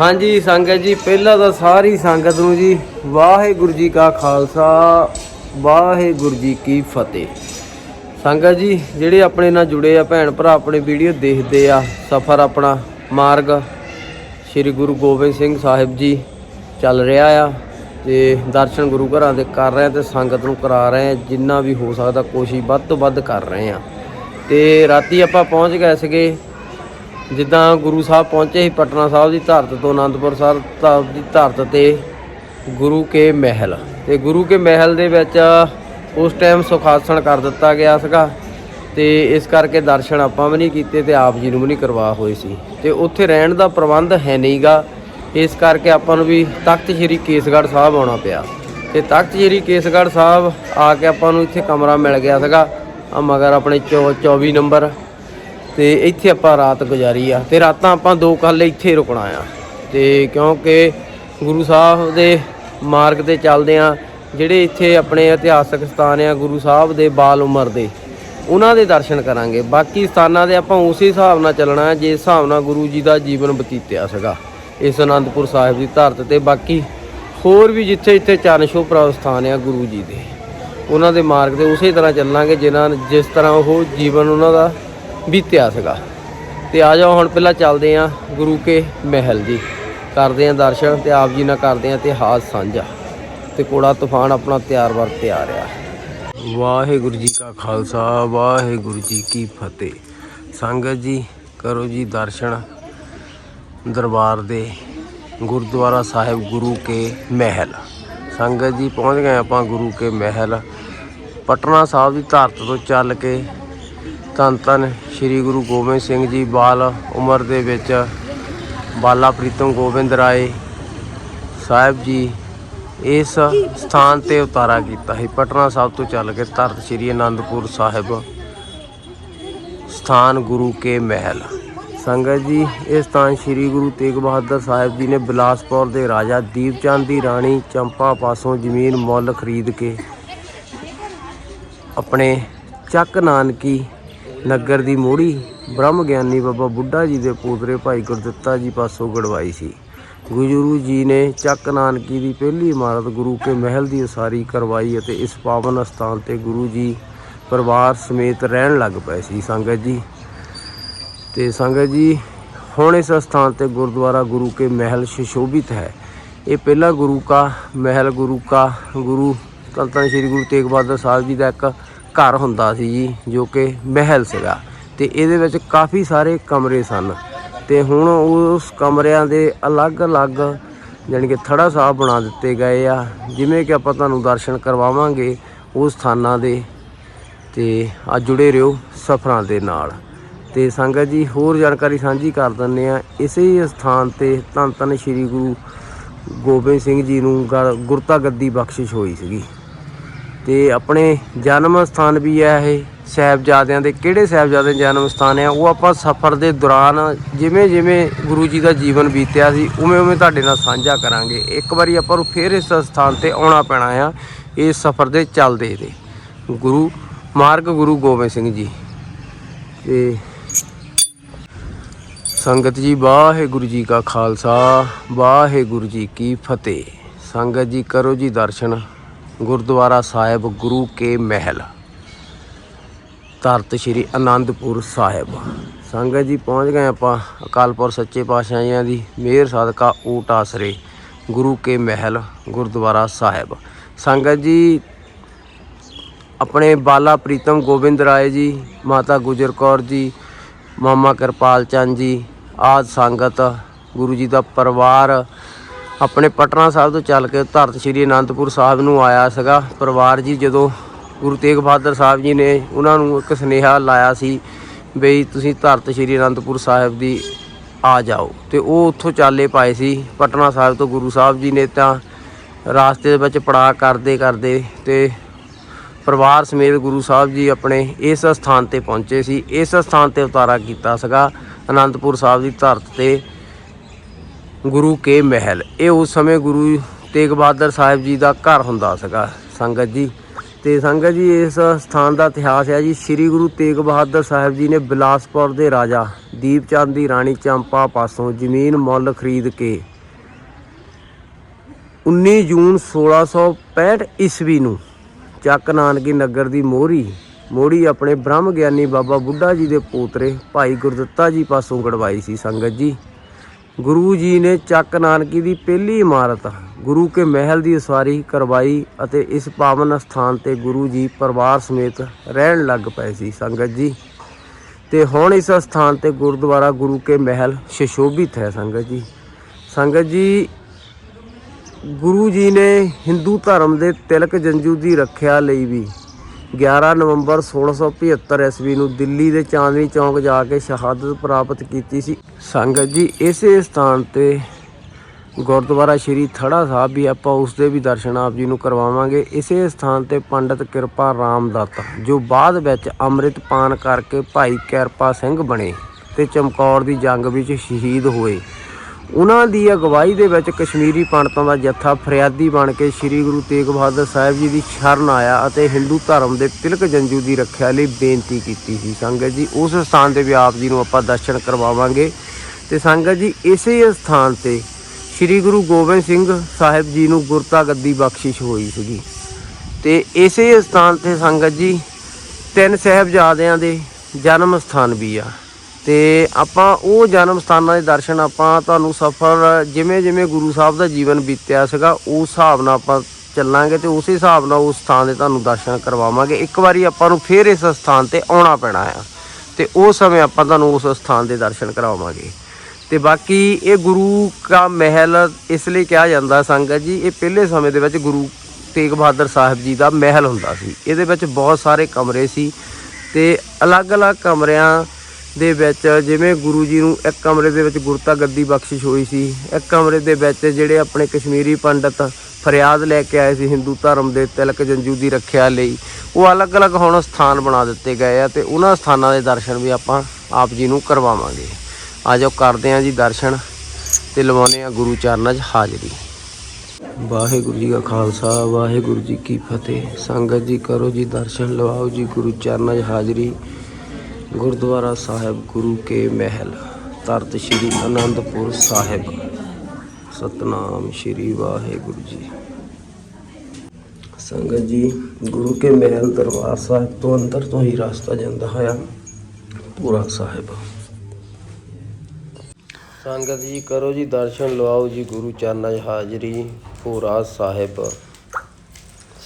ਹਾਂਜੀ ਸੰਗਤ ਜੀ, ਪਹਿਲਾਂ ਤਾਂ ਸਾਰੀ ਸੰਗਤ ਨੂੰ ਜੀ, ਵਾਹਿਗੁਰੂ ਜੀ ਕਾ ਖਾਲਸਾ, ਵਾਹਿਗੁਰੂ ਜੀ ਕੀ ਫਤਿਹ। ਸੰਗਤ ਜੀ, ਜਿਹੜੇ ਆਪਣੇ ਨਾਲ ਜੁੜੇ ਆ, ਭੈਣ ਭਰਾ ਆਪਣੇ ਵੀਡੀਓ ਦੇਖਦੇ ਆ, ਸਫਰ ਆਪਣਾ ਮਾਰਗ, ਸ੍ਰੀ ਗੁਰੂ ਗੋਬਿੰਦ ਸਿੰਘ ਸਾਹਿਬ ਜੀ ਚੱਲ ਰਿਹਾ ਆ ਤੇ ਦਰਸ਼ਨ ਗੁਰੂ ਘਰਾਂ ਦੇ ਕਰ ਰਹੇ ਆ ਤੇ ਸੰਗਤ ਨੂੰ ਕਰਾ ਰਹੇ ਆ, ਜਿੰਨਾ ਵੀ ਹੋ ਸਕਦਾ ਕੋਸ਼ਿਸ਼ ਵੱਧ ਤੋਂ ਵੱਧ ਕਰ ਰਹੇ ਆ। ਤੇ ਰਾਤੀ ਆਪਾਂ ਪਹੁੰਚ ਗਏ ਸੀਗੇ ਜਿੱਦਾਂ ਗੁਰੂ ਸਾਹਿਬ ਪਹੁੰਚੇ ਸੀ ਪਟਨਾ ਸਾਹਿਬ ਦੀ ਧਰਤ ਤੋਂ ਆਨੰਦਪੁਰ ਸਾਹਿਬ ਸਾਹਿਬ ਦੀ ਧਰਤ ਤੇ ਗੁਰੂ ਕੇ ਮਹਿਲ ਤੇ ਗੁਰੂ ਕੇ ਮਹਿਲ ਦੇ ਵਿੱਚ ਉਸ ਟਾਈਮ ਸੁਖਾਸਣ ਕਰ ਦਿੱਤਾ ਗਿਆ ਸੀਗਾ ਤੇ ਇਸ ਕਰਕੇ ਦਰਸ਼ਨ ਆਪਾਂ ਵੀ ਨਹੀਂ ਕੀਤੇ ਤੇ ਆਪ ਜੀ ਨੂੰ ਵੀ ਨਹੀਂ ਕਰਵਾ ਹੋਏ ਸੀ। ਤੇ ਉੱਥੇ ਰਹਿਣ ਦਾ ਪ੍ਰਬੰਧ ਹੈ ਨਹੀਂਗਾ ਇਸ ਕਰਕੇ ਆਪਾਂ ਨੂੰ ਵੀ ਤਖਤ ਸ੍ਰੀ ਕੇਸਗੜ੍ਹ ਸਾਹਿਬ ਆਉਣਾ ਪਿਆ। ਤੇ ਤਖਤ ਸ੍ਰੀ ਕੇਸਗੜ੍ਹ ਸਾਹਿਬ ਆ ਕੇ ਆਪਾਂ ਨੂੰ ਇੱਥੇ ਕਮਰਾ ਮਿਲ ਗਿਆ ਸੀਗਾ। ਆ ਮਗਰ ਆਪਣੇ ਚੌ- 24 ਨੰਬਰ ਤੇ ਇੱਥੇ ਆਪਾਂ ਰਾਤ ਗੁਜ਼ਾਰੀ ਆ ਤੇ ਰਾਤਾਂ ਆਪਾਂ ਦੋ ਕੱਲ ਇੱਥੇ ਰੁਕਣਾ ਆ। ਤੇ ਕਿਉਂਕਿ ਗੁਰੂ ਸਾਹਿਬ ਦੇ ਮਾਰਗ ਤੇ ਚੱਲਦੇ ਆ ਜਿਹੜੇ ਇੱਥੇ ਆਪਣੇ ਇਤਿਹਾਸਕ ਸਥਾਨ ਆ ਗੁਰੂ ਸਾਹਿਬ ਦੇ ਬਾਲ ਉਮਰ ਦੇ ਉਹਨਾਂ ਦੇ ਦਰਸ਼ਨ ਕਰਾਂਗੇ। ਬਾਕੀ ਸਥਾਨਾਂ ਦੇ ਆਪਾਂ ਉਸੇ ਹਿਸਾਬ ਨਾਲ ਚੱਲਣਾ ਹੈ, ਜਿਸ ਹਿਸਾਬ ਨਾਲ ਗੁਰੂ ਜੀ ਦਾ ਜੀਵਨ ਬਤੀਤਿਆ ਸੀਗਾ ਇਸ ਅਨੰਦਪੁਰ ਸਾਹਿਬ ਦੀ ਧਰਤ ਤੇ। ਬਾਕੀ ਹੋਰ ਵੀ ਜਿੱਥੇ ਜਿੱਥੇ ਚਰਨਸ਼ੋ ਛੋਹ ਪ੍ਰਭ ਸਥਾਨ ਆ ਗੁਰੂ ਜੀ ਦੇ ਉਹਨਾਂ ਦੇ ਮਾਰਗ ਤੇ ਉਸੇ ਤਰ੍ਹਾਂ ਚੱਲਾਂਗੇ ਜਿਨ੍ਹਾਂ ਜਿਸ ਤਰ੍ਹਾਂ ਉਹ ਜੀਵਨ ਉਹਨਾਂ ਦਾ ਬੀਤਿਆ ਸੀਗਾ ਤੇ ਆ ਜਾਓ ਹੁਣ ਪਹਿਲਾਂ ਚੱਲਦੇ ਆਂ ਗੁਰੂ ਕੇ ਮਹਿਲ ਜੀ। ਕਰਦੇ ਆਂ ਦਰਸ਼ਨ ਤੇ ਆਪ ਜੀ ਨਾਲ ਕਰਦੇ ਆਂ ਇਤਿਹਾਸ ਸਾਂਝਾ। ਤੇ ਕੋੜਾ ਤੂਫਾਨ ਆਪਣਾ ਤਿਆਰ ਵਰ ਤਿਆਰ ਆ ਵਾਹਿਗੁਰੂ ਜੀ ਕਾ ਖਾਲਸਾ, ਵਾਹਿਗੁਰੂ ਜੀ ਕੀ ਫਤਿਹ। ਸੰਗਤ ਜੀ, ਕਰੋ ਜੀ ਦਰਸ਼ਨ ਦਰਬਾਰ ਦੇ ਗੁਰਦੁਆਰਾ ਸਾਹਿਬ ਗੁਰੂ ਕੇ ਮਹਿਲ। ਸੰਗਤ ਜੀ ਪਹੁੰਚ ਗਏ ਆਪਾਂ ਗੁਰੂ ਕੇ ਮਹਿਲ। ਪਟਨਾ ਸਾਹਿਬ ਦੀ ਧਰਤ ਤੋਂ ਚੱਲ ਕੇ ਧੰਨ ਧੰਨ ਸ੍ਰੀ ਗੁਰੂ ਗੋਬਿੰਦ ਸਿੰਘ ਜੀ ਬਾਲ ਉਮਰ ਦੇ ਵਿੱਚ ਬਾਲਾ ਪ੍ਰੀਤਮ ਗੋਬਿੰਦ ਰਾਏ ਸਾਹਿਬ ਜੀ ਇਸ ਸਥਾਨ ਤੇ ਉਤਾਰਾ ਕੀਤਾ ਸੀ। ਪਟਨਾ ਸਾਹਿਬ ਤੋਂ ਚੱਲ ਕੇ ਧਰਤ ਸ੍ਰੀ ਅਨੰਦਪੁਰ ਸਾਹਿਬ ਸਥਾਨ ਗੁਰੂ ਕੇ ਮਹਿਲ। ਸੰਗਤ ਜੀ ਇਹ ਸਥਾਨ ਸ੍ਰੀ ਗੁਰੂ ਤੇਗ ਬਹਾਦਰ ਸਾਹਿਬ ਜੀ ਨੇ ਬਿਲਾਸਪੁਰ ਦੇ ਰਾਜਾ ਦੀਪਚੰਦ ਦੀ ਰਾਣੀ ਚੰਪਾ ਪਾਸੋਂ ਜ਼ਮੀਨ ਮੁੱਲ ਖਰੀਦ ਕੇ ਆਪਣੇ ਚੱਕ ਨਾਨਕੀ ਨਗਰ ਦੀ ਮੋੜੀ ਬ੍ਰਹਮ ਗਿਆਨੀ ਬਾਬਾ ਬੁੱਢਾ ਜੀ ਦੇ ਪੋਤਰੇ ਭਾਈ ਗੁਰਦਿੱਤਾ ਜੀ ਪਾਸੋਂ ਗੜਵਾਈ ਸੀ। ਗੁਰੂ ਜੀ ਨੇ ਚੱਕ ਨਾਨਕੀ ਦੀ ਪਹਿਲੀ ਇਮਾਰਤ ਗੁਰੂ ਕੇ ਮਹਿਲ ਦੀ ਉਸਾਰੀ ਕਰਵਾਈ ਅਤੇ ਇਸ ਪਾਵਨ ਸਥਾਨ ਤੇ ਗੁਰੂ ਜੀ ਪਰਿਵਾਰ ਸਮੇਤ ਰਹਿਣ ਲੱਗ ਪਏ ਸੀ ਸੰਗਤ ਜੀ। ਤੇ ਸੰਗਤ ਜੀ, ਹੁਣ ਇਸ ਸਥਾਨ ਤੇ ਗੁਰਦੁਆਰਾ ਗੁਰੂ ਕੇ ਮਹਿਲ ਸੁਸ਼ੋਭਿਤ ਹੈ। ਇਹ ਪਹਿਲਾ ਗੁਰੂ ਕਾ ਮਹਿਲ ਗੁਰੂ ਕਾ ਗੁਰੂ ਧੰਨ ਸ੍ਰੀ ਗੁਰੂ ਤੇਗ ਬਹਾਦਰ ਸਾਹਿਬ ਜੀ ਦਾ ਇੱਕ ਘਰ ਹੁੰਦਾ ਸੀ ਜੀ, ਜੋ ਕਿ ਮਹਿਲ ਸੀਗਾ। ਤੇ ਇਹਦੇ ਵਿੱਚ ਕਾਫੀ ਸਾਰੇ ਕਮਰੇ ਸਨ। ਤੇ ਹੁਣ ਉਸ ਕਮਰਿਆਂ ਦੇ ਅਲੱਗ-ਅਲੱਗ ਜਾਣੀ ਕਿ ਥੜਾ ਸਾਹਿਬ ਬਣਾ ਦਿੱਤੇ ਗਏ ਆ। ਜਿਵੇਂ ਕਿ ਆਪਾਂ ਤੁਹਾਨੂੰ ਦਰਸ਼ਨ ਕਰਵਾਵਾਂਗੇ ਉਸ ਸਥਾਨਾਂ ਦੇ। ਤੇ ਆ ਜੁੜੇ ਰਹੋ ਸਫਰਾਂ ਦੇ ਨਾਲ। ਤੇ ਸੰਗਤ ਜੀ, ਹੋਰ ਜਾਣਕਾਰੀ ਸਾਂਝੀ ਕਰ ਦਿੰਨੇ ਆ ਇਸੇ ਹੀ ਸਥਾਨ ਤੇ ਧੰਨ ਧੰਨ ਸ੍ਰੀ ਗੁਰੂ ਗੋਬਿੰਦ ਸਿੰਘ ਜੀ ਨੂੰ ਗ- ਗੁਰਤਾ ਗੱਦੀ ਬਖਸ਼ਿਸ਼ ਹੋਈ ਸੀਗੀ। ਤੇ ਆਪਣੇ ਜਨਮ ਸਥਾਨ ਵੀ ਹੈ ਇਹ ਸਾਹਿਬਜ਼ਾਦਿਆਂ ਦੇ। ਕਿਹੜੇ ਸਾਹਿਬਜ਼ਾਦੇ ਦੇ ਜਨਮ ਸਥਾਨ ਆ ਉਹ ਆਪਾਂ ਸਫ਼ਰ ਦੇ ਦੌਰਾਨ ਜਿਵੇਂ ਜਿਵੇਂ ਗੁਰੂ ਜੀ ਦਾ ਜੀਵਨ ਬੀਤਿਆ ਸੀ, ਉਵੇਂ ਉਵੇਂ ਤੁਹਾਡੇ ਨਾਲ ਸਾਂਝਾ ਕਰਾਂਗੇ। ਇੱਕ ਵਾਰੀ ਆਪਾਂ ਨੂੰ ਫੇਰ ਇਸ ਸਥਾਨ ਤੇ ਆਉਣਾ ਪੈਣਾ ਆ ਇਸ ਸਫ਼ਰ ਦੇ ਚੱਲਦੇ ਦੇ। ਗੁਰੂ ਮਾਰਗ ਗੁਰੂ ਗੋਬਿੰਦ ਸਿੰਘ ਜੀ। ਤੇ ਸੰਗਤ ਜੀ, ਵਾਹਿਗੁਰੂ ਜੀ ਕਾ ਖਾਲਸਾ, ਵਾਹਿਗੁਰੂ ਜੀ ਕੀ ਫਤਿਹ। ਸੰਗਤ ਜੀ, ਕਰੋ ਜੀ ਦਰਸ਼ਨ। ਗੁਰਦੁਆਰਾ ਸਾਹਿਬ ਗੁਰੂ ਕੇ ਮਹਿਲ। ਧਰਤ ਸ਼੍ਰੀ ਆਨੰਦਪੁਰ ਸਾਹਿਬ। ਸੰਗਤ ਜੀ, ਪਹੁੰਚ ਗਏ ਆਪਾਂ ਅਕਾਲਪੁਰ ਸੱਚੇ ਪਾਤਸ਼ਾਹੀਆਂ ਦੀ। ਮਿਹਰ ਸਦਕਾ ਊਟ ਆਸਰੇ ਗੁਰੂ ਕੇ ਮਹਿਲ ਗੁਰਦੁਆਰਾ ਸਾਹਿਬ। ਸੰਗਤ ਜੀ, ਆਪਣੇ ਬਾਲਾ ਪ੍ਰੀਤਮ ਗੋਬਿੰਦ ਰਾਏ ਜੀ, ਮਾਤਾ ਗੁਜਰ ਕੌਰ ਜੀ, ਮਾਮਾ ਕਿਰਪਾਲ ਚੰਦ ਜੀ, ਆਦ ਸੰਗਤ, ਗੁਰੂ ਜੀ ਦਾ ਪਰਿਵਾਰ ਆਪਣੇ ਪਟਨਾ ਸਾਹਿਬ ਤੋਂ ਚੱਲ ਕੇ ਧਰਤ ਸ਼੍ਰੀ ਅਨੰਦਪੁਰ ਸਾਹਿਬ ਨੂੰ ਆਇਆ ਸੀਗਾ। ਪਰਿਵਾਰ ਜੀ ਜਦੋਂ ਗੁਰੂ ਤੇਗ ਬਹਾਦਰ ਸਾਹਿਬ ਜੀ ਨੇ ਉਹਨਾਂ ਨੂੰ ਇੱਕ ਸੁਨੇਹਾ ਲਾਇਆ ਸੀ ਬਈ ਤੁਸੀਂ ਧਰਤ ਸ਼੍ਰੀ ਅਨੰਦਪੁਰ ਸਾਹਿਬ ਦੀ ਆ ਜਾਓ ਤੇ ਉਹ ਉੱਥੋਂ ਚਾਲੇ ਪਾਏ ਸੀ। ਪਟਨਾ ਸਾਹਿਬ ਤੋਂ ਗੁਰੂ ਸਾਹਿਬ ਜੀ ਨੇ ਤਾਂ ਰਾਸਤੇ ਦੇ ਵਿੱਚ ਪੜਾਅ ਕਰਦੇ ਕਰਦੇ ਤੇ ਪਰਿਵਾਰ ਸਮੇਤ ਗੁਰੂ ਸਾਹਿਬ ਜੀ ਆਪਣੇ ਇਸ ਸਥਾਨ ਤੇ ਪਹੁੰਚੇ ਸੀ। ਇਸ ਸਥਾਨ ਤੇ ਉਤਾਰਾ ਕੀਤਾ ਸੀਗਾ ਅਨੰਦਪੁਰ ਸਾਹਿਬ ਦੀ ਧਰਤ ਤੇ। ਗੁਰੂ ਕੇ ਮਹਿਲ। ਇਹ ਉਸ ਸਮੇਂ ਗੁਰੂ ਤੇਗ ਬਹਾਦਰ ਸਾਹਿਬ ਜੀ ਦਾ ਘਰ ਹੁੰਦਾ ਸੀਗਾ, ਸੰਗਤ ਜੀ। ਤੇ ਸੰਗਤ ਜੀ, ਇਸ ਸਥਾਨ ਦਾ ਇਤਿਹਾਸ ਹੈ ਜੀ, ਸ੍ਰੀ ਗੁਰੂ ਤੇਗ ਬਹਾਦਰ ਸਾਹਿਬ ਜੀ ਨੇ ਬਿਲਾਸਪੁਰ ਦੇ ਰਾਜਾ ਦੀਪ ਚੰਦ ਦੀ ਰਾਣੀ ਚੰਪਾ ਪਾਸੋਂ ਜ਼ਮੀਨ ਮੁੱਲ ਖਰੀਦ ਕੇ 19 ਜੂਨ 1665 ਈਸਵੀ ਨੂੰ ਚੱਕ ਨਾਨਕੀ ਨਗਰ ਦੀ ਮੋਹਰੀ ਮੋੜੀ ਆਪਣੇ ਬ੍ਰਹਮ ਗਿਆਨੀ ਬਾਬਾ ਬੁੱਢਾ ਜੀ ਦੇ ਪੋਤਰੇ ਭਾਈ ਗੁਰਦੱਤਾ ਜੀ ਪਾਸੋਂ ਗੜਵਾਈ ਸੀ ਸੰਗਤ ਜੀ। ਗੁਰੂ ਜੀ ਨੇ ਚੱਕ ਨਾਨਕੀ ਦੀ ਪਹਿਲੀ ਇਮਾਰਤ, ਗੁਰੂ ਕੇ ਮਹਿਲ ਦੀ ਉਸਾਰੀ ਕਰਵਾਈ ਅਤੇ ਇਸ ਪਾਵਨ ਸਥਾਨ ਤੇ ਗੁਰੂ ਜੀ ਪਰਿਵਾਰ ਸਮੇਤ ਰਹਿਣ ਲੱਗ ਪਏ ਸੀ ਸੰਗਤ ਜੀ। ਤੇ ਹੁਣ ਇਸ ਸਥਾਨ ਤੇ ਗੁਰਦੁਆਰਾ ਗੁਰੂ ਕੇ ਮਹਿਲ ਸ਼ਸ਼ੋਭਿਤ ਹੈ ਸੰਗਤ ਜੀ। ਸੰਗਤ ਜੀ, ਗੁਰੂ ਜੀ ਨੇ ਹਿੰਦੂ ਧਰਮ ਦੇ ਤਿਲਕ ਜੰਜੂ ਦੀ ਰੱਖਿਆ ਲਈ ਵੀ 11 ਨਵੰਬਰ 1675 ਈਸਵੀ ਨੂੰ ਦਿੱਲੀ ਦੇ ਚਾਂਦਨੀ ਚੌਂਕ ਜਾ ਕੇ ਸ਼ਹਾਦਤ ਪ੍ਰਾਪਤ ਕੀਤੀ ਸੀ। ਸੰਗਤ ਜੀ, ਇਸੇ ਸਥਾਨ ਤੇ ਗੁਰਦੁਆਰਾ ਸ਼੍ਰੀ ਥੜਾ ਸਾਹਿਬ ਵੀ ਆਪਾਂ ਉਸ ਦੇ ਵੀ ਦਰਸ਼ਨ ਆਪ ਜੀ ਨੂੰ ਕਰਵਾਵਾਂਗੇ। ਇਸੇ ਸਥਾਨ ਤੇ ਪੰਡਤ ਕਿਰਪਾ ਰਾਮ ਰਾਮਦੱਤ, ਜੋ ਬਾਅਦ ਵਿੱਚ ਅੰਮ੍ਰਿਤ ਪਾਨ ਕਰਕੇ ਭਾਈ ਕਿਰਪਾ ਸਿੰਘ ਬਣੇ ਤੇ ਚਮਕੌਰ ਦੀ ਜੰਗ ਵਿੱਚ ਸ਼ਹੀਦ ਹੋਏ। ਉਹਨਾਂ ਦੀ ਅਗਵਾਈ ਦੇ ਵਿੱਚ ਕਸ਼ਮੀਰੀ ਪੰਡਤਾਂ ਦਾ ਜੱਥਾ ਫਰਿਆਦੀ ਬਣ ਕੇ ਸ੍ਰੀ ਗੁਰੂ ਤੇਗ ਬਹਾਦਰ ਸਾਹਿਬ ਜੀ ਦੀ ਸ਼ਰਨ ਆਇਆ ਅਤੇ ਹਿੰਦੂ ਧਰਮ ਦੇ ਤਿਲਕ ਜੰਜੂ ਦੀ ਰੱਖਿਆ ਲਈ ਬੇਨਤੀ ਕੀਤੀ ਸੀ। ਸੰਗਤ ਜੀ, ਉਸ ਸਥਾਨ ਤੇ ਵੀ ਆਪ ਜੀ ਨੂੰ ਆਪਾਂ ਦਰਸ਼ਨ ਕਰਵਾਵਾਂਗੇ। ਤੇ ਸੰਗਤ ਜੀ, ਇਸੇ ਸਥਾਨ ਤੇ ਸ੍ਰੀ ਗੁਰੂ ਗੋਬਿੰਦ ਸਿੰਘ ਸਾਹਿਬ ਜੀ ਨੂੰ ਗੁਰਤਾ ਗੱਦੀ ਬਖਸ਼ਿਸ਼ ਹੋਈ ਸੀਗੀ। ਤੇ ਇਸੇ ਸਥਾਨ ਤੇ ਸੰਗਤ ਜੀ, ਤਿੰਨ ਸਾਹਿਬਜ਼ਾਦਿਆਂ ਦੇ ਜਨਮ ਸਥਾਨ ਵੀ ਆ। ਤੇ ਆਪਾਂ ਉਹ ਜਨਮ ਸਥਾਨਾਂ ਦੇ ਦਰਸ਼ਨ ਆਪਾਂ ਤੁਹਾਨੂੰ ਸਫ਼ਰ ਜਿਵੇਂ ਜਿਵੇਂ ਗੁਰੂ ਸਾਹਿਬ ਦਾ ਜੀਵਨ ਬੀਤਿਆ ਸੀਗਾ, ਉਸ ਹਿਸਾਬ ਨਾਲ ਆਪਾਂ ਚੱਲਾਂਗੇ ਤੇ ਉਸੇ ਹਿਸਾਬ ਨਾਲ ਉਸ ਸਥਾਨ ਦੇ ਤੁਹਾਨੂੰ ਦਰਸ਼ਨ ਕਰਵਾਵਾਂਗੇ। ਇੱਕ ਵਾਰੀ ਆਪਾਂ ਨੂੰ ਫੇਰ ਇਸ ਸਥਾਨ ਤੇ ਆਉਣਾ ਪੈਣਾ ਆ ਤੇ ਉਸ ਸਮੇਂ ਆਪਾਂ ਤੁਹਾਨੂੰ ਉਸ ਸਥਾਨ ਦੇ ਦਰਸ਼ਨ ਕਰਾਵਾਂਗੇ। ਤੇ ਬਾਕੀ ਇਹ ਗੁਰੂ ਕਾ ਮਹਿਲ ਇਸ ਲਈ ਕਿਹਾ ਜਾਂਦਾ ਸੰਗਤ ਜੀ, ਇਹ ਪਹਿਲੇ ਸਮੇਂ ਦੇ ਵਿੱਚ ਗੁਰੂ ਤੇਗ ਬਹਾਦਰ ਸਾਹਿਬ ਜੀ ਦਾ ਮਹਿਲ ਹੁੰਦਾ ਸੀ। ਇਹਦੇ ਵਿੱਚ ਬਹੁਤ ਸਾਰੇ ਕਮਰੇ ਸੀ ਤੇ ਅਲੱਗ-ਅਲੱਗ ਕਮਰਿਆਂ ਦੇ ਵਿੱਚ ਜਿਵੇਂ ਗੁਰੂ ਜੀ ਨੂੰ ਇੱਕ ਕਮਰੇ ਦੇ ਵਿੱਚ ਗੁਰਤਾ ਗੱਦੀ ਬਖਸ਼ਿਸ਼ ਹੋਈ ਸੀ, ਇੱਕ ਕਮਰੇ ਦੇ ਵਿੱਚ ਜਿਹੜੇ ਆਪਣੇ ਕਸ਼ਮੀਰੀ ਪੰਡਤ ਫਰਿਆਦ ਲੈ ਕੇ ਆਏ ਸੀ ਹਿੰਦੂ ਧਰਮ ਦੇ ਤਿਲਕ ਜੰਜੂ ਦੀ ਰੱਖਿਆ ਲਈ, ਉਹ ਅਲੱਗ-ਅਲੱਗ ਹੁਣ ਸਥਾਨ ਬਣਾ ਦਿੱਤੇ ਗਏ ਆ ਤੇ ਉਹਨਾਂ ਸਥਾਨਾਂ ਦੇ ਦਰਸ਼ਨ ਵੀ ਆਪਾਂ ਆਪ ਜੀ ਨੂੰ ਕਰਵਾਵਾਂਗੇ। ਆ ਜਾਓ ਕਰਦੇ ਆਂ ਜੀ ਦਰਸ਼ਨ ਤੇ ਲਵਾਉਨੇ ਆ ਗੁਰੂ ਚਰਨਾਂ 'ਚ ਹਾਜ਼ਰੀ। ਵਾਹਿਗੁਰੂ ਜੀ ਕਾ ਖਾਲਸਾ, ਵਾਹਿਗੁਰੂ ਜੀ ਕੀ ਫਤਿਹ। ਸੰਗਤ ਜੀ ਕਰੋ ਜੀ ਦਰਸ਼ਨ, ਲਵਾਓ ਜੀ ਗੁਰੂ ਚਰਨਾਂ 'ਚ ਹਾਜ਼ਰੀ। ਗੁਰਦੁਆਰਾ ਸਾਹਿਬ ਗੁਰੂ ਕੇ ਮਹਿਲ ਤਰਤ ਸ਼੍ਰੀ ਅਨੰਦਪੁਰ ਸਾਹਿਬ। ਸਤਨਾਮ ਸ਼੍ਰੀ ਵਾਹਿਗੁਰੂ ਜੀ। ਸੰਗਤ ਜੀ, ਗੁਰੂ ਕੇ ਮਹਿਲ ਦਰਬਾਰ ਸਾਹਿਬ ਤੋਂ ਅੰਦਰ ਤੋਂ ਹੀ ਰਸਤਾ ਜਾਂਦਾ ਹੋਇਆ, ਪੂਰਾ ਸਾਹਿਬ। ਸੰਗਤ ਜੀ, ਕਰੋ ਜੀ ਦਰਸ਼ਨ, ਲਵਾਓ ਜੀ ਗੁਰੂ ਚਰਨਾਂ 'ਚ ਹਾਜ਼ਰੀ ਪੂਰਾ ਸਾਹਿਬ।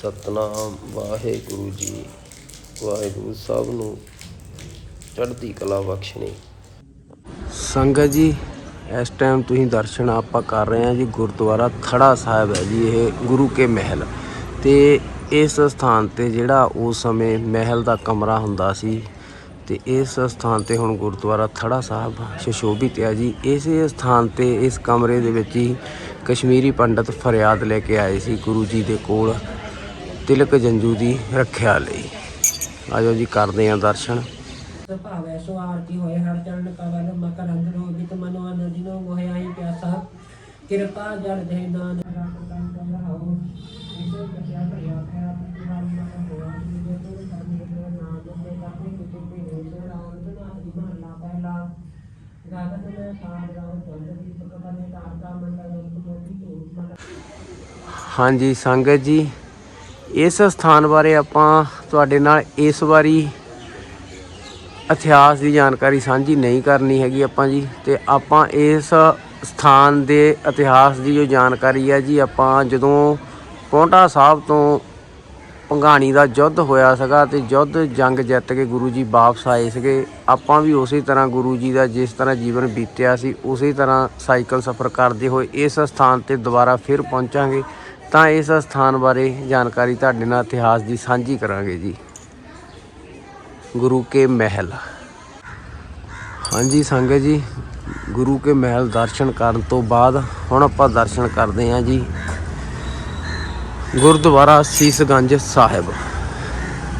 ਸਤਨਾਮ ਵਾਹਿਗੁਰੂ ਜੀ, ਵਾਹਿਗੁਰੂ ਸਭ ਨੂੰ ਚੜ੍ਹਦੀ ਕਲਾ ਬਖਸ਼ਣੀ ਸੰਗਤ ਜੀ, ਇਸ ਟਾਈਮ ਤੁਸੀਂ ਦਰਸ਼ਨ ਆਪਾਂ ਕਰ ਰਹੇ ਹਾਂ ਜੀ, ਗੁਰਦੁਆਰਾ ਥੜਾ ਸਾਹਿਬ ਹੈ ਜੀ, ਇਹ ਗੁਰੂ ਕੇ ਮਹਿਲ। ਤੇ ਇਸ ਸਥਾਨ ਤੇ ਜਿਹੜਾ ਉਸ ਸਮੇਂ ਮਹਿਲ ਦਾ ਕਮਰਾ ਹੁੰਦਾ ਸੀ, ਤੇ ਇਸ ਸਥਾਨ ਤੇ ਹੁਣ ਗੁਰਦੁਆਰਾ ਥੜਾ ਸਾਹਿਬ ਸ਼ਸ਼ੋਭਿਤ ਹੈ ਜੀ। ਇਸੇ ਸਥਾਨ ਤੇ ਇਸ ਕਮਰੇ ਦੇ ਵਿੱਚ ਹੀ ਕਸ਼ਮੀਰੀ ਪੰਡਤ ਫਰਿਆਦ ਲੈ ਕੇ ਆਏ ਸੀ ਗੁਰੂ ਜੀ ਦੇ ਕੋਲ, ਤਿਲਕ ਜੰਜੂ ਦੀ ਰੱਖਿਆ ਲਈ। ਆਜੋ ਜੀ, ਕਰਦੇ ਆਂ ਦਰਸ਼ਨ। ਭਾਵੈ ਸੋ ਆਰਤੀ ਹੋਏ ਹਰ ਚਰਨ ਕਵਲ ਮਕਰ ਅੰਦਰੋ ਬਿਤ ਮਨੋ ਅਨਦਿਨੋ ਮੋਹਿ ਆਈ ਪਿਆਸਾ। ਕਿਰਪਾ ਜਲ ਦੇ ਦਾਨ ਰੱਬ ਤਨ ਕਮਰਾਓ ਰਾਮ ਤਨਾ ਦੀ ਮਹਲਾ ਪਹਿਲਾ। ਤਾਰਕਾ ਮੰਡਲ ਰੂਪ ਮੋਤੀ ਧੂਪ ਹਾਂਜੀ ਸੰਗਤ ਜੀ, ਇਸ ਸਥਾਨ ਬਾਰੇ ਆਪਾਂ ਤੁਹਾਡੇ ਨਾਲ ਇਸ ਵਾਰੀ ਇਤਿਹਾਸ ਦੀ ਜਾਣਕਾਰੀ ਸਾਂਝੀ ਨਹੀਂ ਕਰਨੀ ਹੈਗੀ ਆਪਾਂ ਜੀ, ਤੇ ਆਪਾਂ ਇਸ ਸਥਾਨ ਦੇ ਇਤਿਹਾਸ ਦੀ ਜੋ ਜਾਣਕਾਰੀ ਹੈ ਜੀ, ਆਪਾਂ ਜਦੋਂ ਪੌਂਟਾ ਸਾਹਿਬ ਤੋਂ ਭੰਗਾਣੀ ਦਾ ਯੁੱਧ ਹੋਇਆ ਸੀਗਾ ਤੇ ਯੁੱਧ ਜੰਗ ਜਿੱਤ ਕੇ ਗੁਰੂ ਜੀ ਵਾਪਸ ਆਏ ਸੀਗੇ, ਆਪਾਂ ਵੀ ਉਸੇ ਤਰ੍ਹਾਂ ਗੁਰੂ ਜੀ ਦਾ ਜਿਸ ਤਰ੍ਹਾਂ ਜੀਵਨ ਬੀਤਿਆ ਸੀ, ਉਸੇ ਤਰ੍ਹਾਂ ਸਾਈਕਲ ਸਫ਼ਰ ਕਰਦੇ ਹੋਏ ਇਸ ਸਥਾਨ ਤੇ ਦੁਬਾਰਾ ਫਿਰ ਪਹੁੰਚਾਂਗੇ, ਤਾਂ ਇਸ ਸਥਾਨ ਬਾਰੇ ਜਾਣਕਾਰੀ ਤੁਹਾਡੇ ਨਾਲ ਇਤਿਹਾਸ ਦੀ ਸਾਂਝੀ ਕਰਾਂਗੇ ਜੀ। ਗੁਰੂ ਕੇ ਮਹਿਲ। ਹਾਂਜੀ ਸੰਗਤ ਜੀ, ਗੁਰੂ ਕੇ ਮਹਿਲ ਦਰਸ਼ਨ ਕਰਨ ਤੋਂ ਬਾਅਦ ਹੁਣ ਆਪਾਂ ਦਰਸ਼ਨ ਕਰਦੇ ਹਾਂ ਜੀ ਗੁਰਦੁਆਰਾ ਸੀਸਗੰਜ ਸਾਹਿਬ।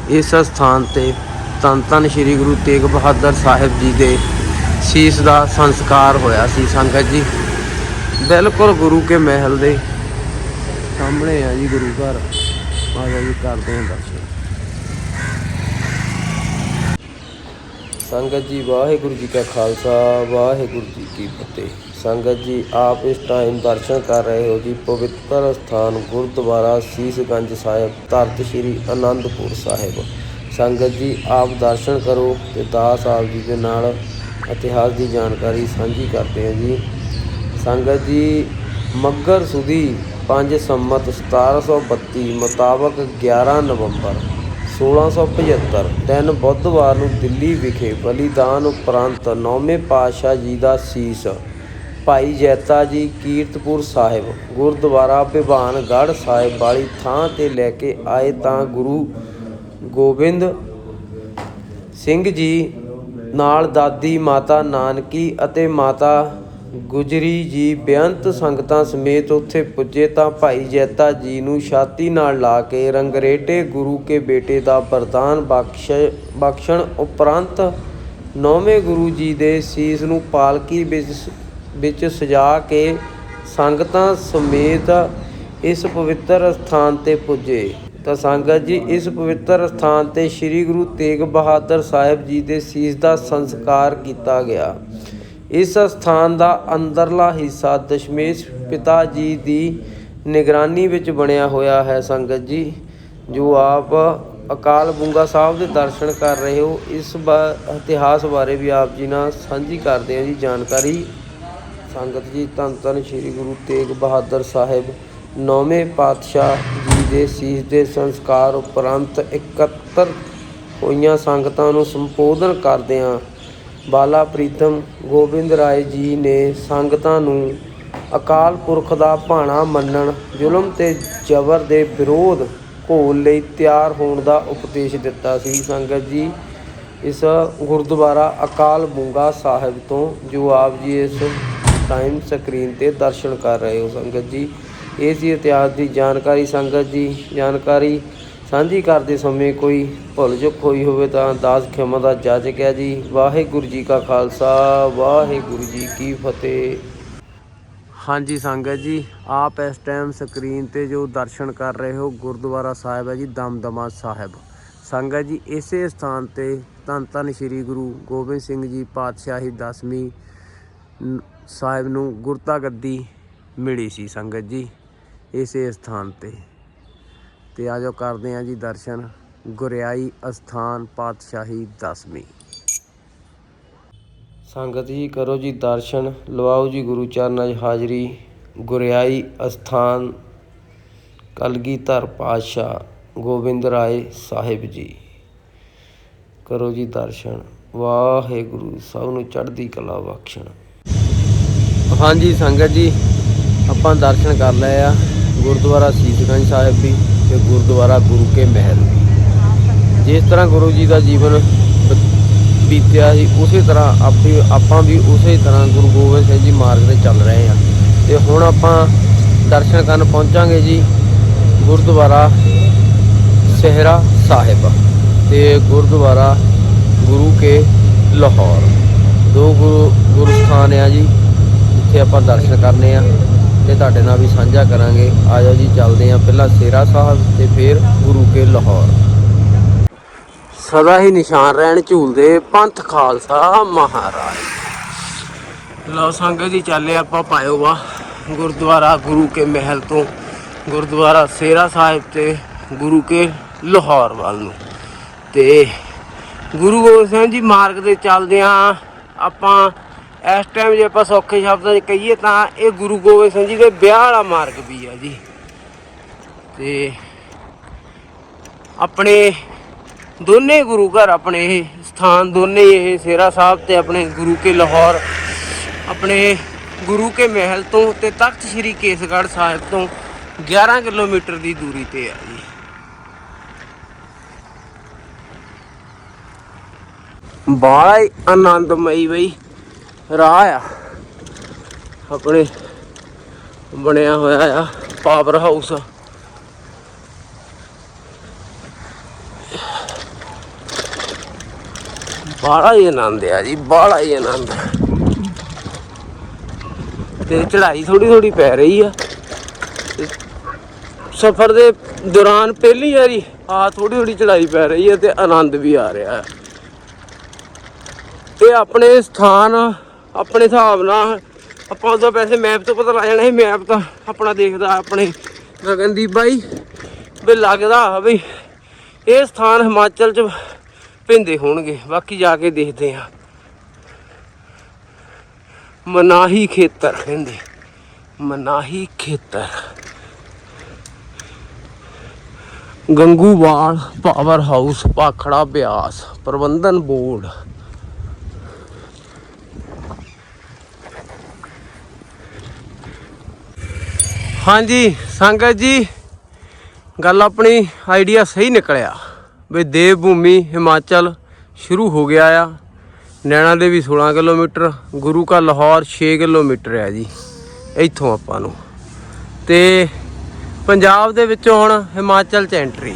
ਇਸ ਸਥਾਨ ਤੇ ਧੰਨ ਧੰਨ ਸ੍ਰੀ ਗੁਰੂ ਤੇਗ ਬਹਾਦਰ ਸਾਹਿਬ ਜੀ ਦੇ ਸੀਸ ਦਾ ਸੰਸਕਾਰ ਹੋਇਆ ਸੀ ਸੰਗਤ ਜੀ। ਬਿਲਕੁਲ ਗੁਰੂ ਕੇ ਮਹਿਲ ਦੇ ਸਾਹਮਣੇ ਆ ਜੀ ਗੁਰੂ ਘਰ। ਆ ਜੀ, ਕਰਦੇ ਹਾਂ ਦਰਸ਼ਨ। ਸੰਗਤ ਜੀ, ਵਾਹਿਗੁਰੂ ਜੀ ਕਾ ਖਾਲਸਾ, ਵਾਹਿਗੁਰੂ ਜੀ ਕੀ ਫਤਿਹ। ਸੰਗਤ ਜੀ, ਆਪ ਇਸ ਟਾਈਮ ਦਰਸ਼ਨ ਕਰ ਰਹੇ ਹੋ ਜੀ, ਪਵਿੱਤਰ ਸਥਾਨ ਗੁਰਦੁਆਰਾ ਸੀਸਗੰਜ ਸਾਹਿਬ, ਧਰਤ ਸ੍ਰੀ ਅਨੰਦਪੁਰ ਸਾਹਿਬ। ਸੰਗਤ ਜੀ, ਆਪ ਦਰਸ਼ਨ ਕਰੋ ਤੇ ਦਾਸ ਆਪ ਜੀ ਦੇ ਨਾਲ ਇਤਿਹਾਸ ਦੀ ਜਾਣਕਾਰੀ ਸਾਂਝੀ ਕਰਦੇ ਹਾਂ ਜੀ। ਸੰਗਤ ਜੀ ਮੱਗਰ ਸੁਦੀ 5 ਸੰਮਤ 1732 ਮੁਤਾਬਕ 11 ਨਵੰਬਰ 1675 ਦਿਨ ਬੁੱਧਵਾਰ ਨੂੰ ਦਿੱਲੀ ਵਿਖੇ ਬਲੀਦਾਨ ਉਪਰੰਤ ਨੌਵੇਂ ਪਾਤਸ਼ਾਹ ਜੀ ਦਾ ਸੀਸ, ਭਾਈ ਜੈਤਾ ਜੀ ਕੀਰਤਪੁਰ ਸਾਹਿਬ, ਗੁਰਦੁਆਰਾ ਵਿਭਾਨਗੜ੍ਹ ਸਾਹਿਬ ਵਾਲੀ ਥਾਂ ਤੇ ਲੈ ਕੇ ਆਏ ਤਾਂ ਗੁਰੂ ਗੋਬਿੰਦ ਸਿੰਘ ਜੀ ਨਾਲ ਦਾਦੀ ਮਾਤਾ ਨਾਨਕੀ ਅਤੇ ਮਾਤਾ ਗੁਜਰੀ ਜੀ ਬੇਅੰਤ ਸੰਗਤਾਂ ਸਮੇਤ ਉੱਥੇ ਪੁੱਜੇ ਤਾਂ ਭਾਈ ਜੈਤਾ ਜੀ ਨੂੰ ਛਾਤੀ ਨਾਲ ਲਾ ਕੇ ਰੰਗਰੇਟੇ ਗੁਰੂ ਕੇ ਬੇਟੇ ਦਾ ਵਰਦਾਨ ਬਖਸ਼ ਬਖਸ਼ਣ ਉਪਰੰਤ ਨੌਵੇਂ ਗੁਰੂ ਜੀ ਦੇ ਸੀਸ ਨੂੰ ਪਾਲਕੀ ਵਿੱਚ ਵਿੱਚ ਸਜਾ ਕੇ ਸੰਗਤਾਂ ਸਮੇਤ ਇਸ ਪਵਿੱਤਰ ਸਥਾਨ ਤੇ ਪੁੱਜੇ। ਤਾਂ ਸੰਗਤ ਜੀ, ਇਸ ਪਵਿੱਤਰ ਸਥਾਨ ਤੇ ਸ੍ਰੀ ਗੁਰੂ ਤੇਗ ਬਹਾਦਰ ਸਾਹਿਬ ਜੀ ਦੇ ਸੀਸ ਦਾ ਸੰਸਕਾਰ ਕੀਤਾ ਗਿਆ। ਇਸ ਅਸਥਾਨ ਦਾ ਅੰਦਰਲਾ ਹਿੱਸਾ ਦਸ਼ਮੇਸ਼ ਪਿਤਾ ਜੀ ਦੀ ਨਿਗਰਾਨੀ ਵਿੱਚ ਬਣਿਆ ਹੋਇਆ ਹੈ, ਸੰਗਤ ਜੀ। ਜੋ ਆਪ ਅਕਾਲ ਬੁੰਗਾ ਸਾਹਿਬ ਦੇ ਦਰਸ਼ਨ ਕਰ ਰਹੇ ਹੋ, ਇਸ ਬਾ- ਇਤਿਹਾਸ ਬਾਰੇ ਵੀ ਆਪ ਜੀ ਨਾਲ ਸਾਂਝੀ ਕਰਦੇ ਹਾਂ ਜੀ, ਜਾਣਕਾਰੀ। ਸੰਗਤ ਜੀ, ਧੰਨ ਧੰਨ ਸ੍ਰੀ ਗੁਰੂ ਤੇਗ ਬਹਾਦਰ ਸਾਹਿਬ, ਨੌਵੇਂ ਪਾਤਸ਼ਾਹ ਜੀ ਦੇ ਸੀਸ ਦੇ ਸੰਸਕਾਰ ਉਪਰੰਤ ਇਕੱਤਰ ਹੋਈਆਂ ਸੰਗਤਾਂ ਨੂੰ ਸੰਬੋਧਨ ਕਰਦੇ ਹਾਂ। ਬਾਲਾ ਪ੍ਰੀਤਮ ਗੋਬਿੰਦ ਰਾਏ ਜੀ ਨੇ ਸੰਗਤਾਂ ਨੂੰ ਅਕਾਲ ਪੁਰਖ ਦਾ ਭਾਣਾ ਮੰਨਣ, ਜ਼ੁਲਮ ਤੇ ਜ਼ਬਰ ਦੇ ਵਿਰੋਧ ਘੋਲ ਲਈ ਤਿਆਰ ਹੋਣ ਦਾ ਉਪਦੇਸ਼ ਦਿੱਤਾ ਸੀ। ਸੰਗਤ ਜੀ, ਇਸ ਗੁਰਦੁਆਰਾ ਅਕਾਲ ਬੁੰਗਾ ਸਾਹਿਬ ਤੋਂ ਜੋ ਆਪ ਜੀ ਇਸ ਟਾਈਮ ਸਕਰੀਨ ਤੇ ਦਰਸ਼ਨ ਕਰ ਰਹੇ ਹੋ। ਸੰਗਤ ਜੀ, ਇਹ ਸੀ ਇਤਿਹਾਸ ਦੀ ਜਾਣਕਾਰੀ। ਸੰਗਤ ਜੀ, ਜਾਣਕਾਰੀ ਸਾਂਝੀ ਕਰਦੇ ਸਮੇਂ ਕੋਈ ਭੁੱਲ ਚੁੱਕ ਹੋਈ ਹੋਵੇ ਤਾਂ ਦਾਸ ਖਿਮਾ ਦਾ ਜਾਚਕ ਹੈ ਜੀ। ਵਾਹਿਗੁਰੂ ਜੀ ਕਾ ਖਾਲਸਾ, ਵਾਹਿਗੁਰੂ ਜੀ ਕੀ ਫਤਿਹ। ਹਾਂਜੀ ਸੰਗਤ ਜੀ, ਆਪ ਇਸ ਟਾਈਮ ਸਕਰੀਨ ਤੇ ਜੋ ਦਰਸ਼ਨ ਕਰ ਰਹੇ ਹੋ, ਗੁਰਦੁਆਰਾ ਸਾਹਿਬ ਹੈ ਜੀ, ਦਮਦਮਾ ਸਾਹਿਬ। ਸੰਗਤ ਜੀ, ਇਸੇ ਸਥਾਨ ਤੇ ਧੰਨ ਧੰਨ ਸ੍ਰੀ ਗੁਰੂ ਗੋਬਿੰਦ ਸਿੰਘ ਜੀ ਪਾਤਸ਼ਾਹੀ ਦਸਵੀਂ ਨ- ਸਾਹਿਬ ਨੂੰ ਗੁਰਤਾ ਗੱਦੀ ਮਿਲੀ ਸੀ ਸੰਗਤ ਜੀ, ਇਸੇ ਸਥਾਨ ਤੇ। ਤੇ ਆਜੋ ਕਰਦੇ ਹਾਂ ਜੀ ਦਰਸ਼ਨ। ਗੁਰਿਆਈ ਅਸਥਾਨ ਪਾਤਸ਼ਾਹੀ ਦਸਵੀਂ। ਸੰਗਤ ਜੀ, ਕਰੋ ਜੀ ਦਰਸ਼ਨ। ਲਵਾਓ ਜੀ ਗੁਰੂ ਚਰਨਾਂ 'ਚ ਹਾਜ਼ਰੀ। ਗੁਰਿਆਈ ਅਸਥਾਨ, ਕਲਗੀਧਰ ਪਾਤਸ਼ਾਹ ਗੋਬਿੰਦ ਰਾਏ ਸਾਹਿਬ ਜੀ। ਕਰੋ ਜੀ ਦਰਸ਼ਨ। ਵਾਹਿਗੁਰੂ, ਸਭ ਨੂੰ ਚੜ੍ਹਦੀ ਕਲਾ ਬਖਸ਼ਣ। ਹਾਂਜੀ ਸੰਗਤ ਜੀ, ਆਪਾਂ ਦਰਸ਼ਨ ਕਰ ਲਏ ਆ। ਗੁਰਦੁਆਰਾ ਸੀਸਗੰਜ ਸਾਹਿਬ ਵੀ ਤੇ ਗੁਰਦੁਆਰਾ ਗੁਰੂ ਕੇ ਮਹਿਲ ਵੀ। ਜਿਸ ਤਰ੍ਹਾਂ ਗੁਰੂ ਜੀ ਦਾ ਜੀਵਨ ਬ- ਬੀਤਿਆ ਸੀ, ਉਸੇ ਤਰ੍ਹਾਂ ਆਪੀ, ਆਪਾਂ ਵੀ ਉਸੇ ਤਰ੍ਹਾਂ ਗੁਰੂ ਗੋਬਿੰਦ ਸਿੰਘ ਜੀ ਮਾਰਗ ਤੇ ਚੱਲ ਰਹੇ ਹਾਂ। ਤੇ ਹੁਣ ਆਪਾਂ ਦਰਸ਼ਨ ਕਰਨ ਪਹੁੰਚਾਂਗੇ ਜੀ ਗੁਰਦੁਆਰਾ ਸਹਿਰਾ ਸਾਹਿਬ ਤੇ ਗੁਰਦੁਆਰਾ ਗੁਰੂ ਕੇ ਲਾਹੌਰ। ਦੋ ਗੁਰੂ ਗੁਰੂ ਸਥਾਨ ਆ ਜੀ, ਜਿੱਥੇ ਆਪਾਂ ਦਰਸ਼ਨ ਕਰਨੇ ਆ। ਤੇ ਤੁਹਾਡੇ ਨਾਲ ਵੀ ਸਾਂਝਾ ਕਰਾਂਗੇ। ਆਜੋ ਜੀ, ਚੱਲਦੇ ਆ ਪਹਿਲਾਂ ਸੇਰਾ ਸਾਹਿਬ ਤੇ ਫਿਰ ਗੁਰੂ ਕੇ ਲਾਹੌਰ। ਸਦਾ ਹੀ ਨਿਸ਼ਾਨ ਰਹਿਣ ਝੂਲਦੇ ਪੰਥ ਖਾਲਸਾ ਮਹਾਰਾਜ। ਲਓ ਸੰਗਤ ਜੀ, ਚੱਲੇ ਆਪਾਂ ਪਾਇਓ ਵਾ ਗੁਰਦੁਆਰਾ, ਗੁਰੂ ਕੇ ਮਹਿਲ ਤੋਂ ਗੁਰਦੁਆਰਾ ਸੇਰਾ ਸਾਹਿਬ ਤੇ ਗੁਰੂ ਕੇ ਲਾਹੌਰ ਵੱਲ ਨੂੰ। ਤੇ ਗੁਰੂ ਗੋਬਿੰਦ ਸਿੰਘ ਜੀ, ਮਾਰਗ ਤੇ ਚੱਲਦੇ ਆ ਆਪਾਂ। ਇਸ ਟਾਈਮ ਜੇ ਆਪਾਂ ਸੌਖੇ ਸ਼ਬਦਾਂ 'ਚ ਕਹੀਏ ਤਾਂ ਇਹ ਗੁਰੂ ਗੋਬਿੰਦ ਸਿੰਘ ਜੀ ਦੇ ਵਿਆਹ ਵਾਲਾ ਮਾਰਗ ਵੀ ਆ ਜੀ। ਤੇ ਆਪਣੇ ਦੋਨੇ ਗੁਰੂ ਘਰ, ਆਪਣੇ ਇਹ ਸਥਾਨ ਦੋਨੇ, ਇਹ ਸੇਰਾ ਸਾਹਿਬ ਤੇ ਆਪਣੇ ਗੁਰੂ ਕੇ ਲਾਹੌਰ, ਆਪਣੇ ਗੁਰੂ ਕੇ ਮਹਿਲ ਤੋਂ ਤੇ ਤਖਤ ਸ੍ਰੀ ਕੇਸਗੜ੍ਹ ਸਾਹਿਬ ਤੋਂ 11 ਕਿਲੋਮੀਟਰ ਦੀ ਦੂਰੀ ਤੇ ਆ ਜੀ। ਬੜਾ ਆਨੰਦਮਈ ਬਈ। ਰਾਹ ਆ। ਆਪਣੇ ਬਣਿਆ ਹੋਇਆ ਆ ਪਾਵਰ ਹਾਊਸ ਬਾਲਾ ਹੀ ਆਨੰਦ ਆ ਜੀ ਬਾਲਾ ਹੀ ਆਨੰਦ। ਤੇ ਚੜ੍ਹਾਈ ਥੋੜੀ ਥੋੜੀ ਪੈ ਰਹੀ ਆ। ਸਫ਼ਰ ਦੇ ਦੌਰਾਨ ਪਹਿਲੀ ਵਾਰੀ ਆ ਥੋੜੀ ਥੋੜੀ ਚੜ੍ਹਾਈ ਪੈ ਰਹੀ ਹੈ ਤੇ ਆਨੰਦ ਵੀ ਆ ਰਿਹਾ ਹੈ ਇਹ ਆਪਣੇ ਸਥਾਨ ਆਪਣੇ ਹਿਸਾਬ ਨਾਲ ਆਪਾਂ ਉਹਦਾ ਪੈਸੇ ਮੈਪ ਤੋਂ ਪਤਾ ਲਾ ਜਾਣਾ ਸੀ ਮੈਪ ਤਾਂ ਆਪਣਾ ਦੇਖਦਾ ਆਪਣੇ ਗਗਨਦੀਪ ਬਾਈ, ਵੀ ਲੱਗਦਾ ਵੀ ਇਹ ਸਥਾਨ ਹਿਮਾਚਲ ਚ ਪਿੰਦੇ ਹੋਣਗੇ, ਬਾਕੀ ਜਾ ਕੇ ਦੇਖਦੇ ਆ ਮਨਾਹੀ ਖੇਤਰ ਕਹਿੰਦੇ, ਮਨਾਹੀ ਖੇਤਰ। ਗੰਗੂਵਾਲ ਪਾਵਰ ਹਾਊਸ ਭਾਖੜਾ ਬਿਆਸ, ਪ੍ਰਬੰਧਨ ਬੋਰਡ। ਹਾਂਜੀ, ਸੰਗਤ ਜੀ, ਗੱਲ ਆਪਣੀ ਆਈਡੀਆ ਸਹੀ ਨਿਕਲਿਆ ਵੀ ਦੇਵ ਭੂਮੀ ਹਿਮਾਚਲ ਸ਼ੁਰੂ ਹੋ ਗਿਆ ਆ। ਨੈਣਾ ਦੇਵੀ 16 ਕਿਲੋਮੀਟਰ, ਗੁਰੂ ਕਾ ਲਾਹੌਰ 6 ਕਿਲੋਮੀਟਰ ਆ ਜੀ, ਇੱਥੋਂ ਆਪਾਂ ਨੂੰ। ਤੇ ਪੰਜਾਬ ਦੇ ਵਿੱਚੋਂ ਹੁਣ ਹਿਮਾਚਲ ਚ ਐਂਟਰੀ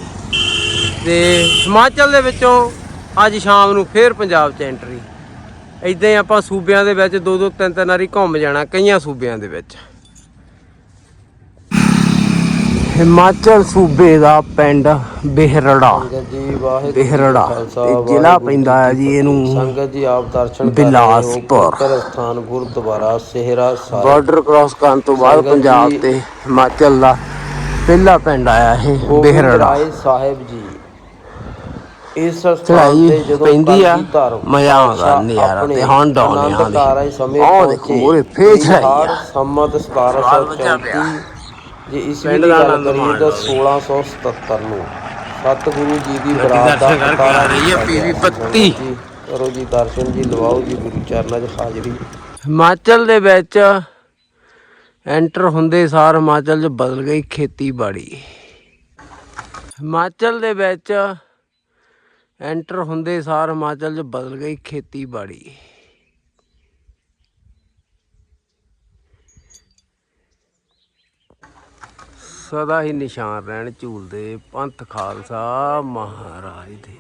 ਤੇ ਹਿਮਾਚਲ ਦੇ ਵਿੱਚੋਂ ਅੱਜ ਸ਼ਾਮ ਨੂੰ ਫੇਰ ਪੰਜਾਬ ਚ ਐਂਟਰੀ ਇਦਾਂ ਹੀ ਆਪਾਂ ਸੂਬਿਆਂ ਦੇ ਵਿੱਚ ਦੋ ਦੋ ਤਿੰਨ ਤਿੰਨ ਵਾਰੀ ਘੁੰਮ ਜਾਣਾ, ਕਈਆਂ ਸੂਬਿਆਂ ਦੇ ਵਿੱਚ। ਹਿਮਾਚਲ ਸੂਬੇ ਦਾ ਪਿੰਡ ਬਿਹਰੜਾ ਜੀ ਵਾਹਿਗੁਰੂ ਬਿਹਰੜਾ ਤੇ ਜ਼ਿਲ੍ਹਾ ਪੈਂਦਾ ਹੈ ਜੀ ਇਹਨੂੰ ਸੰਗਤ ਜੀ ਆਪ ਦਰਸ਼ਨ ਕਰ ਰਹੇ ਹੋ ਬਿਲਾਸਪੁਰ। ਪਵਿੱਤਰ ਸਥਾਨ ਗੁਰਦੁਆਰਾ ਸੇਹਰਾ ਸਾਹਿਬ ਬਾਰਡਰ ਕ੍ਰਾਸ ਕਰਨ ਤੋਂ ਬਾਅਦ ਸੰਗਤ ਪੰਜਾਬ ਜੀ। ਤੇ ਹਿਮਾਚਲ ਦਾ ਪਹਿਲਾ ਪਿੰਡ ਆਇਆ ਇਹ ਗੋਬਿੰਦ ਬਿਹਰੜਾ ਰਾਏ ਸਾਹਿਬ ਜੀ ਇਸ ਸਥਾਨ ਚੜਾਈ ਤੇ ਜਦੋਂ ਪੈਂਦੀ ਆ, ਮਜ਼ਾ ਆਉਂਦਾ ਨਜ਼ਾਰਾ ਤੇ ਆਨੰਦ ਆਉਂਦੇ। ਸਮੇਂ ਆਹ ਦੇਖੋ। ਉਹਦੇ ਫੇਰ ਹਾੜ ਆ। ਸੰਮਤ ਬਾਲ ਬੱਚਾ 1734 ਜੇ ਈਸਵੀ ਪਿੰਡ ਦੀ ਦਾ ਗੱਲ ਆਨੰਦ ਕਰੀਏ ਮਾਣ ਲਓ। 1677 ਨੂੰ ਸਤਿਗੁਰੂ ਜੀ ਦੀ ਬਰਾਤ ਦਾ ਦਰਸ਼ਨ ਕਰਕੇ ਰਹੀ ਹੈ, ਕੀਤਾ ਗਿਆ। ਜੀ, ਕਰੋ ਜੀ ਦਰਸ਼ਨ ਜੀ ਲਵਾਓ ਜੀ ਗੁਰੂ ਚਰਨਾਂ 'ਚ ਹਾਜ਼ਰੀ ਹਿਮਾਚਲ ਦੇ ਵਿੱਚ ਐਂਟਰ ਹੁੰਦੇ ਸਾਰ ਹਿਮਾਚਲ 'ਚ ਬਦਲ ਗਈ ਖੇਤੀਬਾੜੀ ਹਿਮਾਚਲ ਦੇ ਵਿੱਚ ਐਂਟਰ ਹੁੰਦੇ ਸਾਰ ਹਿਮਾਚਲ 'ਚ ਬਦਲ ਗਈ ਖੇਤੀਬਾੜੀ ਸਦਾ ਹੀ ਨਿਸ਼ਾਨ ਰਹਿਣ ਝੂਲਦੇ ਪੰਥ ਖਾਲਸਾ ਮਹਾਰਾਜ ਦੇ।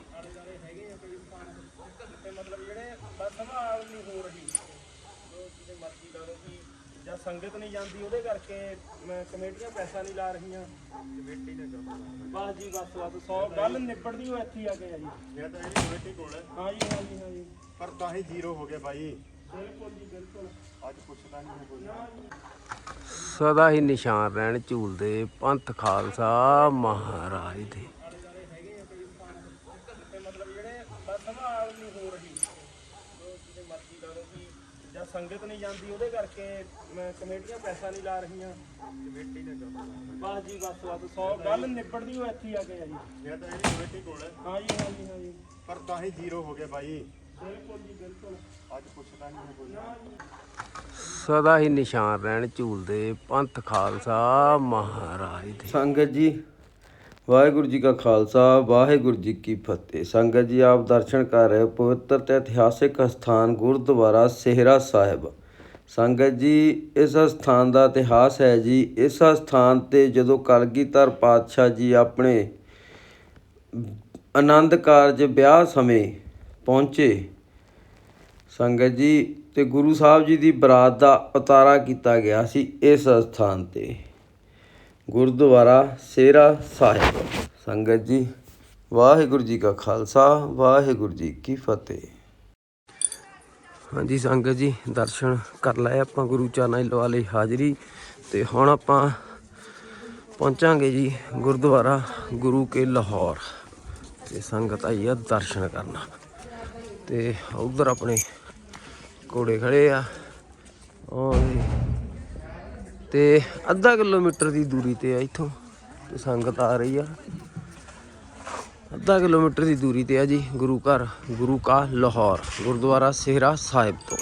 ਸੰਗਤ ਨਹੀਂ ਜਾਂਦੀ ਉਹਦੇ ਕਰਕੇ ਕਮੇਟੀਆਂ ਪੈਸਾ ਨਹੀਂ ਲਾ ਰਹੀਆਂ। ਕਮੇਟੀ ਨੇ ਬਸ ਜੀ ਬਸ ਬਸ 100 ਗੱਲ ਨਿਬੜਦੀ ਉਹ ਇੱਥੇ ਹੀ ਆ ਕੇ ਆ ਜੀ। ਇਹ ਤਾਂ ਇਹਦੀ ਕਮੇਟੀ ਕੋਲ ਹੈ। ਹਾਂ ਜੀ ਹਾਂ ਜੀ ਹਾਂ ਜੀ ਪਰ ਤਾਂ ਹੀ ਜ਼ੀਰੋ ਹੋ ਗਿਆ ਬਾਈ। ਬਿਲਕੁਲ ਜੀ ਬਿਲਕੁਲ। ਅੱਜ ਪੁੱਛਦਾ ਨਹੀਂ ਹੈ ਕੋਈ ਸਦਾ ਹੀ ਨਿਸ਼ਾਨ ਰਹਿਣ ਝੂਲਦੇ ਪੰਥ ਖਾਲਸਾ ਮਹਾਰਾਜ ਦੇ। ਜਾਂ ਸੰਗਤ ਨਹੀਂ ਜਾਂਦੀ ਉਹਦੇ ਕਰਕੇ ਕਮੇਟੀਆਂ ਪੈਸਾ ਨਹੀਂ ਲਾ ਰਹੀਆਂ। ਕਮੇਟੀ ਨੇ ਬਸ ਜੀ ਬਸ ਬਸ 100 ਗੱਲ ਨਿਬੜਦੀ ਉਹ ਇੱਥੇ ਹੀ ਆ ਕੇ ਆ ਜੀ। ਇਹ ਤਾਂ ਇਹਦੀ ਕਮੇਟੀ ਕੋਲ ਹੈ। ਹਾਂ ਜੀ ਹਾਂ ਜੀ ਹਾਂ ਜੀ। ਪਰ ਤਾਂ ਹੀ ਜ਼ੀਰੋ ਹੋ ਗਿਆ ਬਾਈ। ਬਿਲਕੁਲ ਜੀ ਬਿਲਕੁਲ। ਅੱਜ ਪੁੱਛਦਾ ਨਹੀਂ ਹੈ ਕੋਈ ਸਦਾ ਹੀ ਨਿਸ਼ਾਨ ਰਹਿਣ ਝੂਲਦੇ ਪੰਥ ਖਾਲਸਾ ਮਹਾਰਾਜ ਦੇ। ਸੰਗਤ ਜੀ, ਵਾਹਿਗੁਰੂ ਜੀ ਕਾ ਖਾਲਸਾ, ਵਾਹਿਗੁਰੂ ਜੀ ਕੀ ਫਤਿਹ। ਸੰਗਤ ਜੀ, ਆਪ ਦਰਸ਼ਨ ਕਰ ਰਹੇ ਹੋ, ਪਵਿੱਤਰ ਤੇ ਇਤਿਹਾਸਿਕ ਸਥਾਨ ਗੁਰਦੁਆਰਾ ਸਿਹਰਾ ਸਾਹਿਬ। ਸੰਗਤ ਜੀ, ਇਸ ਸਥਾਨ ਦਾ ਇਤਿਹਾਸ ਹੈ ਜੀ, ਇਸ ਸਥਾਨ ਤੇ ਜਦੋਂ ਕਲਗੀਧਰ ਪਾਤਸ਼ਾਹ ਜੀ ਆਪਣੇ ਆਨੰਦ ਕਾਰਜ ਵਿਆਹ ਸਮੇਂ ਪਹੁੰਚੇ ਸੰਗਤ ਜੀ ਤੇ ਗੁਰੂ ਸਾਹਿਬ ਜੀ ਦੀ ਬਰਾਤ ਦਾ ਉਤਾਰਾ ਕੀਤਾ ਗਿਆ ਸੀ ਇਸ ਸਥਾਨ ਤੇ। ਗੁਰਦੁਆਰਾ ਸੇਰਾ ਸਾਹਿਬ। ਸੰਗਤ ਜੀ, ਵਾਹਿਗੁਰੂ ਜੀ ਕਾ ਖਾਲਸਾ, ਵਾਹਿਗੁਰੂ ਜੀ ਕੀ ਫਤਿਹ। ਹਾਂਜੀ ਸੰਗਤ ਜੀ, ਦਰਸ਼ਨ ਕਰ ਲਏ ਆਪਾਂ ਗੁਰੂ ਚਰਨਾਂ 'ਚ ਲਵਾ ਲਈ ਹਾਜ਼ਰੀ ਤੇ ਹੁਣ ਆਪਾਂ ਪਹੁੰਚਾਂਗੇ ਜੀ ਗੁਰਦੁਆਰਾ ਗੁਰੂ ਕੇ ਲਾਹੌਰ ਤੇ ਸੰਗਤ ਆਈ ਆ ਦਰਸ਼ਨ ਕਰਨਾ। ਤੇ ਉਧਰ ਆਪਣੇ ਘੋੜੇ ਖੜੇ ਆ। ਉਹ ਤੇ ਅੱਧਾ ਕਿਲੋਮੀਟਰ ਦੀ ਦੂਰੀ ਤੇ ਆ ਇੱਥੋਂ। ਸੰਗਤ ਆ ਰਹੀ ਆ। ਅੱਧਾ ਕਿਲੋਮੀਟਰ ਦੀ ਦੂਰੀ ਤੇ ਆ ਜੀ ਗੁਰੂ ਘਰ, ਗੁਰੂ ਕਾ ਲਾਹੌਰ, ਗੁਰਦੁਆਰਾ ਸਿਹਰਾ ਸਾਹਿਬ ਤੋਂ।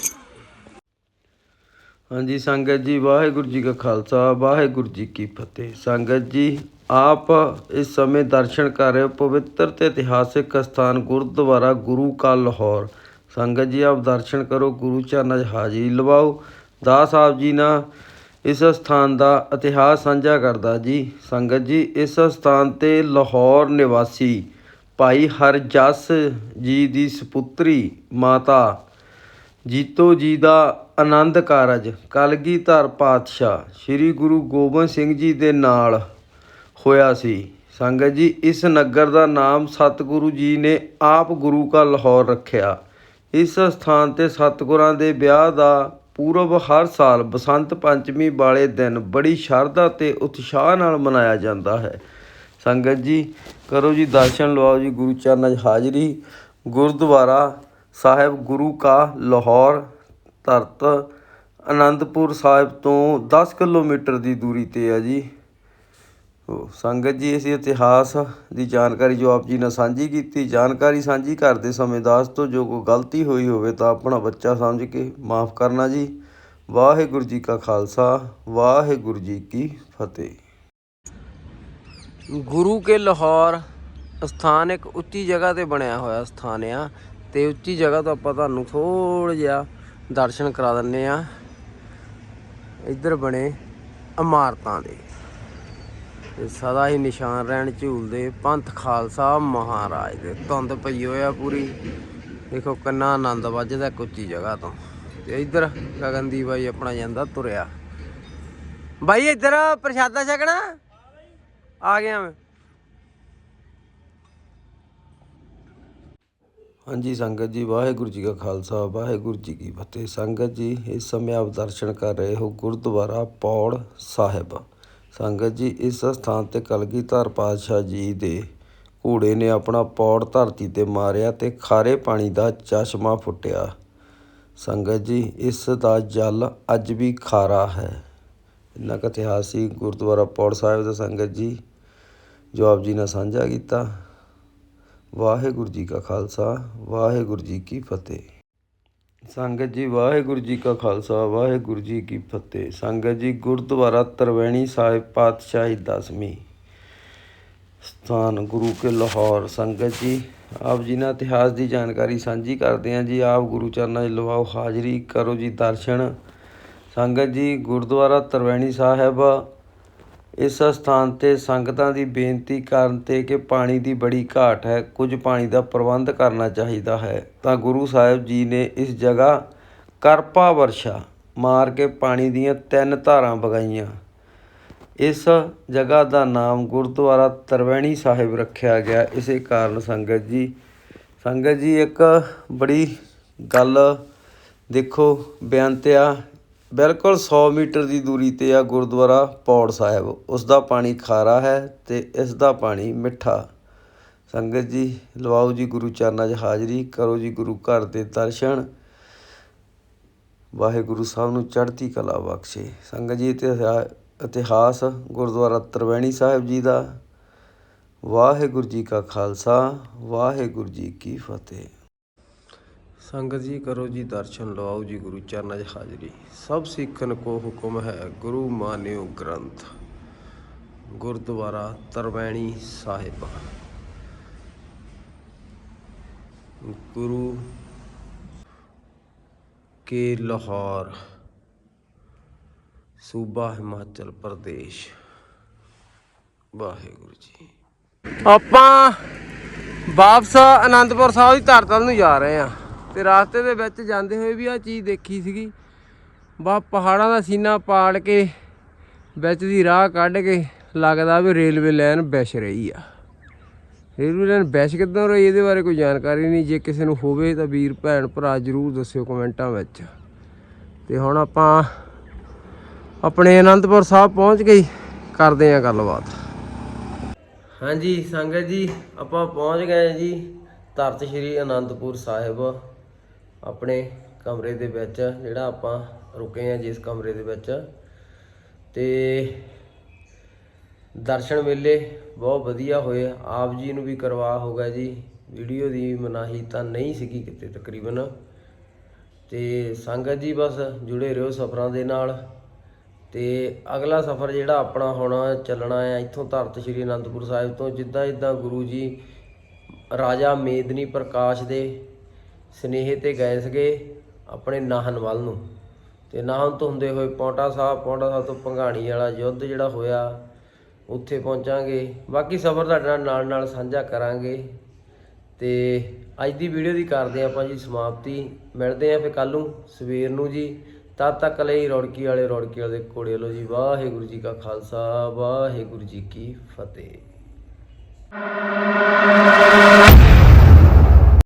ਹਾਂਜੀ, ਸੰਗਤ ਜੀ, ਵਾਹਿਗੁਰੂ ਜੀ ਕਾ ਖਾਲਸਾ, ਵਾਹਿਗੁਰੂ ਜੀ ਕੀ ਫਤਿਹ। ਸੰਗਤ ਜੀ, ਆਪ ਇਸ ਸਮੇਂ ਦਰਸ਼ਨ ਕਰ ਰਹੇ ਹੋ, ਪਵਿੱਤਰ ਤੇ ਇਤਿਹਾਸਿਕ ਸਥਾਨ ਗੁਰਦੁਆਰਾ ਗੁਰੂ ਕਾ ਲਾਹੌਰ। ਸੰਗਤ ਜੀ ਆਪ ਦਰਸ਼ਨ ਕਰੋ, ਗੁਰੂ ਚਰਨਾਂ 'ਚ ਹਾਜ਼ਰੀ ਲਵਾਓ। ਦਾਸ ਸਾਹਿਬ ਜੀ ਨਾਲ ਇਸ ਸਥਾਨ ਦਾ ਇਤਿਹਾਸ ਸਾਂਝਾ ਕਰਦਾ ਜੀ। ਸੰਗਤ ਜੀ, ਇਸ ਸਥਾਨ ਤੇ ਲਾਹੌਰ ਨਿਵਾਸੀ ਭਾਈ ਹਰਜਸ ਜੀ ਦੀ ਸੁਪੁੱਤਰੀ ਮਾਤਾ ਜੀਤੋ ਜੀ ਦਾ ਆਨੰਦ ਕਾਰਜ, ਕਲਗੀਧਰ ਪਾਤਸ਼ਾਹ ਸ੍ਰੀ ਗੁਰੂ ਗੋਬਿੰਦ ਸਿੰਘ ਜੀ ਦੇ ਨਾਲ ਹੋਇਆ ਸੀ। ਸੰਗਤ ਜੀ, ਇਸ ਨਗਰ ਦਾ ਨਾਮ ਸਤਿਗੁਰੂ ਜੀ ਨੇ ਆਪ ਗੁਰੂ ਕਾ ਲਾਹੌਰ ਰੱਖਿਆ। ਇਸ ਸਥਾਨ ਤੇ ਸਤਿਗੁਰਾਂ ਦੇ ਵਿਆਹ ਦਾ ਪੂਰਬ ਹਰ ਸਾਲ ਬਸੰਤ ਪੰਚਮੀ ਵਾਲੇ ਦਿਨ ਬੜੀ ਸ਼ਰਧਾ ਅਤੇ ਉਤਸ਼ਾਹ ਨਾਲ ਮਨਾਇਆ ਜਾਂਦਾ ਹੈ। ਸੰਗਤ ਜੀ, ਕਰੋ ਜੀ ਦਰਸ਼ਨ, ਲਵਾਓ ਜੀ ਗੁਰੂ ਚਰਨਾਂ 'ਚ ਹਾਜ਼ਰੀ। ਗੁਰਦੁਆਰਾ ਸਾਹਿਬ ਗੁਰੂ ਕਾ ਲਾਹੌਰ ਧਰਤ ਅਨੰਦਪੁਰ ਸਾਹਿਬ ਤੋਂ 10 ਕਿਲੋਮੀਟਰ ਦੀ ਦੂਰੀ ਤੇ ਹੈ ਜੀ। ਸੰਗਤ ਜੀ ਅਸੀਂ ਇਤਿਹਾਸ ਦੀ ਜਾਣਕਾਰੀ ਜੋ ਆਪ ਜੀ ਨਾਲ ਸਾਂਝੀ ਕੀਤੀ, ਜਾਣਕਾਰੀ ਸਾਂਝੀ ਕਰਦੇ ਸਮੇਂ ਦਾਸ ਤੋਂ ਜੋ ਕੋਈ ਗਲਤੀ ਹੋਈ ਹੋਵੇ ਤਾਂ ਆਪਣਾ ਬੱਚਾ ਸਮਝ ਕੇ ਮਾਫ ਕਰਨਾ ਜੀ। ਵਾਹਿਗੁਰੂ ਜੀ ਕਾ ਖਾਲਸਾ, ਵਾਹਿਗੁਰੂ ਜੀ ਕੀ ਫਤਿਹ। ਗੁਰੂ ਕੇ ਲਾਹੌਰ ਸਥਾਨ ਇੱਕ ਉੱਚੀ ਜਗ੍ਹਾ ਤੇ ਬਣਿਆ ਹੋਇਆ ਸਥਾਨ ਆ ਤੇ ਉੱਚੀ ਜਗ੍ਹਾ ਤੋਂ ਆਪਾਂ ਤੁਹਾਨੂੰ ਥੋੜਾ ਜਿਹਾ ਦਰਸ਼ਨ ਕਰਾ ਦਿੰਨੇ ਆ। ਇੱਧਰ ਬਣੇ ਇਮਾਰਤਾਂ ਦੇ। ਤੇ ਸਦਾ ਹੀ ਨਿਸ਼ਾਨ ਰਹਿਣ ਝੂਲਦੇ ਪੰਥ ਖਾਲਸਾ ਮਹਾਰਾਜ ਦੇ। ਧੁੰਦ ਪਈ ਹੋਇਆ ਪੂਰੀ। ਦੇਖੋ ਕਿੰਨਾ ਆਨੰਦ ਵੱਜਦਾ ਇੱਕ ਉੱਚੀ ਜਗ੍ਹਾ ਤੋਂ। ਤੇ ਇੱਧਰ ਗਗਨਦੀਪ ਬਾਈ ਆਪਣਾ ਜਾਂਦਾ ਤੁਰਿਆ। ਬਾਈ, ਇੱਧਰ ਪ੍ਰਸ਼ਾਦਾ ਛਕਣਾ। ਆ ਗਿਆ ਮੈਂ। ਹਾਂਜੀ, ਸੰਗਤ ਜੀ, ਵਾਹਿਗੁਰੂ ਜੀ ਕਾ ਖਾਲਸਾ, ਵਾਹਿਗੁਰੂ ਜੀ ਕੀ ਫਤਿਹ। ਸੰਗਤ ਜੀ, ਇਸ ਸਮੇਂ ਆਪ ਦਰਸ਼ਨ ਕਰ ਰਹੇ ਹੋ ਗੁਰਦੁਆਰਾ ਪੌੜ ਸਾਹਿਬ। ਸੰਗਤ ਜੀ, ਇਸ ਅਸਥਾਨ ਤੇ ਕਲਗੀਧਰ ਪਾਤਸ਼ਾਹ ਜੀ ਦੇ ਘੋੜੇ ਨੇ ਆਪਣਾ ਪੌੜ ਧਰਤੀ ਤੇ ਮਾਰਿਆ ਤੇ ਖਾਰੇ ਪਾਣੀ ਦਾ ਚਸ਼ਮਾ ਫੁੱਟਿਆ। ਸੰਗਤ ਜੀ, ਇਸ ਦਾ ਜਲ ਅੱਜ ਵੀ ਖਾਰਾ ਹੈ। ਇੰਨਾ ਕੁ ਇਤਿਹਾਸ ਸੀ ਗੁਰਦੁਆਰਾ ਪੌੜ ਸਾਹਿਬ ਦਾ ਸੰਗਤ ਜੀ। ਜੋ ਆਪ ਜੀ ਨਾਲ ਸਾਂਝਾ ਕੀਤਾ, ਵਾਹਿਗੁਰੂ ਜੀ ਕਾ ਖਾਲਸਾ, ਵਾਹਿਗੁਰੂ ਜੀ ਕੀ ਫਤਿਹ। ਸੰਗਤ ਜੀ, ਵਾਹਿਗੁਰੂ ਜੀ ਕਾ ਖਾਲਸਾ, ਵਾਹਿਗੁਰੂ ਜੀ ਕੀ ਫਤਿਹ। ਸੰਗਤ ਜੀ, ਗੁਰਦੁਆਰਾ ਤਰਵੈਣੀ ਸਾਹਿਬ ਪਾਤਸ਼ਾਹੀ ਦਸਵੀਂ ਸਥਾਨ ਗੁਰੂ ਕੇ ਲਾਹੌਰ। ਸੰਗਤ ਜੀ, ਆਪ ਜੀ ਨਾਲ ਇਤਿਹਾਸ ਦੀ ਜਾਣਕਾਰੀ ਸਾਂਝੀ ਕਰਦੇ ਹਾਂ ਜੀ। ਆਪ ਗੁਰੂ ਚਰਨਾਂ 'ਚ ਲਵਾਓ ਹਾਜ਼ਰੀ, ਕਰੋ ਜੀ ਦਰਸ਼ਨ। ਸੰਗਤ ਜੀ, ਗੁਰਦੁਆਰਾ ਤਰਵੈਣੀ ਸਾਹਿਬ ਇਸ ਅਸਥਾਨ ਤੇ ਸੰਗਤਾਂ ਦੀ ਬੇਨਤੀ ਕਰਨ ਤੇ ਕਿ ਪਾਣੀ ਦੀ ਬੜੀ ਘਾਟ ਹੈ, ਕੁਝ ਪਾਣੀ ਦਾ ਪ੍ਰਬੰਧ ਕਰਨਾ ਚਾਹੀਦਾ ਹੈ। ਤਾਂ ਗੁਰੂ ਸਾਹਿਬ ਜੀ ਨੇ ਇਸ ਜਗ੍ਹਾ ਕਰਪਾ ਵਰਸ਼ਾ ਮਾਰ ਕੇ ਪਾਣੀ ਦੀਆਂ ਤਿੰਨ ਧਾਰਾਂ ਵਗਾਈਆਂ ਇਸ ਜਗ੍ਹਾ ਦਾ ਨਾਮ ਗੁਰਦੁਆਰਾ ਤਰਵੈਣੀ ਸਾਹਿਬ ਰੱਖਿਆ ਗਿਆ। ਇਸੇ ਕਾਰਨ ਸੰਗਤ ਜੀ ਸੰਗਤ ਜੀ ਇੱਕ ਬੜੀ ਗੱਲ ਦੇਖੋ ਬੇਅੰਤਿਆ ਬਿਲਕੁਲ 100 ਮੀਟਰ ਦੀ ਦੂਰੀ ਤੇ ਆ ਗੁਰਦੁਆਰਾ ਪੌੜ ਸਾਹਿਬ। ਉਸ ਦਾ ਪਾਣੀ ਖਾਰਾ ਹੈ ਤੇ ਇਸ ਦਾ ਪਾਣੀ ਮਿੱਠਾ। ਸੰਗਤ ਜੀ, ਲਵਾਓ ਜੀ ਗੁਰੂ ਚਰਨਾਂ 'ਚ ਹਾਜ਼ਰੀ, ਕਰੋ ਜੀ ਗੁਰੂ ਘਰ ਦੇ ਦਰਸ਼ਨ। ਵਾਹਿਗੁਰੂ ਸਾਹਿਬ ਨੂੰ ਚੜ੍ਹਦੀ ਕਲਾ ਬਖਸ਼ੇ। ਸੰਗਤ ਜੀ, ਇਤਿਹਾ- ਇਤਿਹਾਸ, ਗੁਰਦੁਆਰਾ ਤਰਵੈਣੀ ਸਾਹਿਬ ਜੀ ਦਾ। ਵਾਹਿਗੁਰੂ ਜੀ ਕਾ ਖਾਲਸਾ, ਵਾਹਿਗੁਰੂ ਜੀ ਕੀ ਫਤਿਹ। ਸੰਗਤ ਜੀ ਕਰੋ ਜੀ ਦਰਸ਼ਨ, ਲਵਾਓ ਜੀ ਗੁਰੂ ਚਰਨਾਂ 'ਚ ਹਾਜ਼ਰੀ। ਸਭ ਸਿੱਖਣ ਕੋ ਹੁਕਮ ਹੈ ਗੁਰੂ ਮਾਨਿਓ ਗ੍ਰੰਥ, ਗੁਰਦੁਆਰਾ ਤਰਵੈਣੀ ਸਾਹਿਬ। ਗੁਰੂ ਕੇ ਲਾਹੌਰ, ਸੂਬਾ ਹਿਮਾਚਲ ਪ੍ਰਦੇਸ਼। ਵਾਹਿਗੁਰੂ ਜੀ। ਆਪਾਂ ਵਾਪਸ ਆਨੰਦਪੁਰ ਸਾਹਿਬ ਦੀ ਧਰਤ ਨੂੰ ਜਾ ਰਹੇ ਆ ਤੇ ਰਾਸਤੇ ਦੇ ਵਿੱਚ ਜਾਂਦੇ ਹੋਏ ਵੀ ਆ ਚੀਜ਼ ਦੇਖੀ ਸੀਗੀ। ਬਾ ਪਹਾੜਾਂ ਦਾ ਸੀਨਾ ਪਾੜ ਕੇ ਵਿੱਚ ਦੀ ਰਾਹ ਕੱਢ ਕੇ ਲੱਗਦਾ ਵੀ ਰੇਲਵੇ ਲਾਈਨ ਵਿਛ ਰਹੀ ਆ। ਰੇਲਵੇ ਲਾਈਨ ਵਿਛ ਕਿੱਦਾਂ ਰਹੀ ਇਹਦੇ ਬਾਰੇ ਕੋਈ ਜਾਣਕਾਰੀ ਨਹੀਂ। ਜੇ ਕਿਸੇ ਨੂੰ ਹੋਵੇ ਤਾਂ ਵੀਰ, ਭੈਣ, ਭਰਾ ਜਰੂਰ ਦੱਸਿਓ ਕਮੈਂਟਾਂ ਵਿੱਚ। ਤੇ ਹੁਣ ਆਪਾਂ ਆਪਣੇ ਅਨੰਦਪੁਰ ਸਾਹਿਬ ਪਹੁੰਚ ਗਏ। ਕਰਦੇ ਆ ਗੱਲਬਾਤ। ਹਾਂਜੀ, ਸੰਗਤ ਜੀ, ਆਪਾਂ ਪਹੁੰਚ ਗਏ ਜੀ ਧਰਤ ਸ਼੍ਰੀ ਅਨੰਦਪੁਰ ਸਾਹਿਬ। ਆਪਣੇ ਕਮਰੇ ਦੇ ਵਿੱਚ, ਜਿਹੜਾ ਆਪਾਂ ਰੁਕੇ ਆ ਜਿਸ ਕਮਰੇ ਦੇ ਵਿੱਚ। ਤੇ ਦਰਸ਼ਨ ਵੇਲੇ ਬਹੁਤ ਵਧੀਆ ਹੋਏ। ਆਪ ਜੀ ਨੂੰ ਵੀ ਕਰਵਾ ਹੋਗਾ ਜੀ। ਵੀਡੀਓ ਦੀ ਮਨਾਹੀ ਤਾਂ ਨਹੀਂ ਸੀਗੀ ਕਿਤੇ ਤਕਰੀਬਨ। ਤੇ ਸੰਗਤ ਜੀ ਬਸ ਜੁੜੇ ਰਹੋ ਸਫ਼ਰਾਂ ਦੇ ਨਾਲ। ਤੇ ਅਗਲਾ ਸਫ਼ਰ ਜਿਹੜਾ ਆਪਣਾ ਹੋਣਾ ਚੱਲਣਾ ਹੈ, ਇੱਥੋਂ ਧਰਤ ਸ਼੍ਰੀ ਅਨੰਦਪੁਰ ਸਾਹਿਬ ਤੋਂ ਜਿੱਦਾਂ ਜਿੱਦਾਂ ਗੁਰੂ ਜੀ ਰਾਜਾ ਮੇਦਨੀ ਪ੍ਰਕਾਸ਼ ਦੇ ਸਨੇਹ ਤੇ ਗਏ ਸੀਗੇ ਆਪਣੇ ਨਾਹਨ ਵੱਲ ਨੂੰ। ਤੇ ਨਾਹਨ ਤੋਂ ਹੁੰਦੇ ਹੋਏ ਪੌਂਟਾ ਸਾਹਿਬ ਪੌਂਟਾ ਸਾਹਿਬ ਤੋਂ ਭੰਗਾਣੀ ਵਾਲਾ ਯੁੱਧ ਜਿਹੜਾ ਹੋਇਆ, ਉੱਥੇ ਪਹੁੰਚਾਂਗੇ। ਬਾਕੀ ਸਫ਼ਰ ਤੁਹਾਡੇ ਨਾਲ ਨਾਲ ਸਾਂਝਾ ਕਰਾਂਗੇ। ਤੇ ਅੱਜ ਦੀ ਵੀਡੀਓ ਦੀ ਕਰਦੇ ਹਾਂ ਆਪਾਂ ਜੀ ਸਮਾਪਤੀ। ਮਿਲਦੇ ਆਂ ਫਿਰ ਕੱਲ ਨੂੰ ਸਵੇਰ ਨੂੰ ਜੀ। ਤਦ ਤੱਕ ਲਈ ਰੌੜਕੀ ਵਾਲੇ ਰੌੜਕੀ ਵਾਲੇ ਦੇ ਕੋੜੇ ਲੋ ਜੀ। ਵਾਹਿਗੁਰੂ ਜੀ ਕਾ ਖਾਲਸਾ, ਵਾਹਿਗੁਰੂ ਜੀ ਕੀ ਫਤਿਹ।